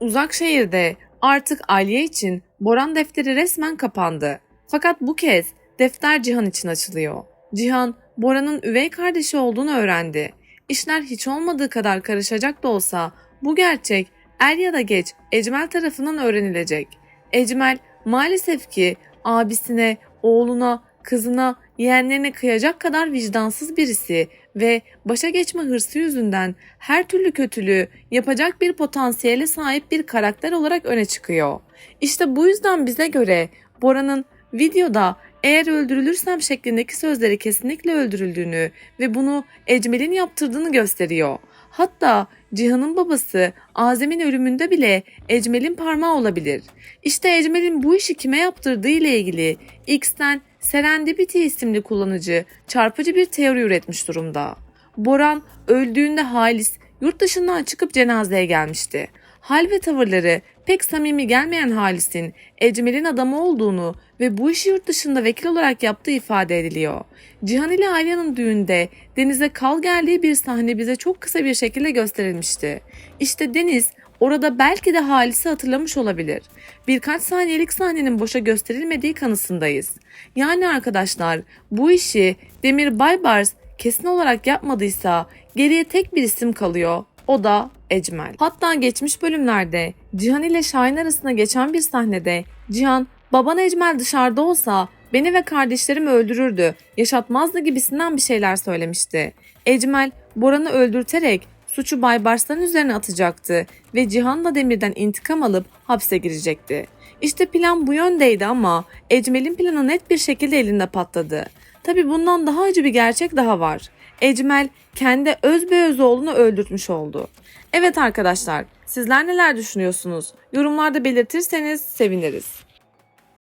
Uzak şehirde artık Aliye için Boran defteri resmen kapandı. Fakat bu kez defter Cihan için açılıyor. Cihan, Boran'ın üvey kardeşi olduğunu öğrendi. İşler hiç olmadığı kadar karışacak da olsa bu gerçek er ya da geç Ecmel tarafından öğrenilecek. Ecmel maalesef ki abisine, oğluna, kızına, yeğenlerine kıyacak kadar vicdansız birisi ve başa geçme hırsı yüzünden her türlü kötülüğü yapacak bir potansiyele sahip bir karakter olarak öne çıkıyor. İşte bu yüzden bize göre Bora'nın videoda eğer öldürülürsem şeklindeki sözleri kesinlikle öldürüldüğünü ve bunu Ecmel'in yaptırdığını gösteriyor. Hatta Cihan'ın babası Azem'in ölümünde bile Ecmel'in parmağı olabilir. İşte Ecmel'in bu işi kime yaptırdığı ile ilgili X'ten Serendipity isimli kullanıcı çarpıcı bir teori üretmiş durumda. Boran öldüğünde Halis yurt dışından çıkıp cenazeye gelmişti. Hal ve tavırları pek samimi gelmeyen Halis'in Ecmel'in adamı olduğunu ve bu işi yurt dışında vekil olarak yaptığı ifade ediliyor. Cihan ile Alya'nın düğünde Deniz'e kal geldiği bir sahne bize çok kısa bir şekilde gösterilmişti. İşte Deniz orada belki de Halis'i hatırlamış olabilir. Birkaç saniyelik sahnenin boşa gösterilmediği kanısındayız. Yani arkadaşlar bu işi Demir Baybars kesin olarak yapmadıysa geriye tek bir isim kalıyor. O da Ecmel. Hatta geçmiş bölümlerde Cihan ile Şahin arasında geçen bir sahnede Cihan baban Ecmel dışarıda olsa beni ve kardeşlerimi öldürürdü, yaşatmazdı gibisinden bir şeyler söylemişti. Ecmel Boran'ı öldürterek suçu Baybars'tan üzerine atacaktı ve Cihan'la Demir'den intikam alıp hapse girecekti. İşte plan bu yöndeydi ama Ecmel'in planı net bir şekilde elinde patladı. Tabi bundan daha acı bir gerçek daha var. Ecmel kendi özbeöz oğlunu öldürtmüş oldu. Evet arkadaşlar sizler neler düşünüyorsunuz? Yorumlarda belirtirseniz seviniriz.